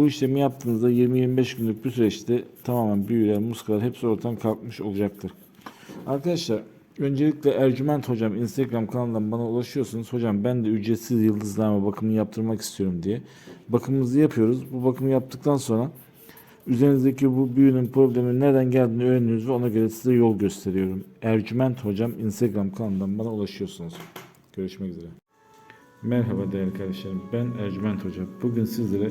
Bu işlemi yaptığınızda 20-25 günlük bir süreçte tamamen büyüler, muskalar hepsi ortadan kalkmış olacaktır. Arkadaşlar öncelikle Ercüment Hocam Instagram kanalından bana ulaşıyorsunuz. Hocam ben de ücretsiz yıldızlama bakımını yaptırmak istiyorum diye. Bakımımızı yapıyoruz. Bu bakımı yaptıktan sonra üzerinizdeki bu büyünün problemin nereden geldiğini öğreniyoruz ve ona göre size yol gösteriyorum. Ercüment Hocam Instagram kanalından bana ulaşıyorsunuz. Görüşmek üzere. Merhaba değerli kardeşlerim. Ben Ercüment Hoca. Bugün sizlere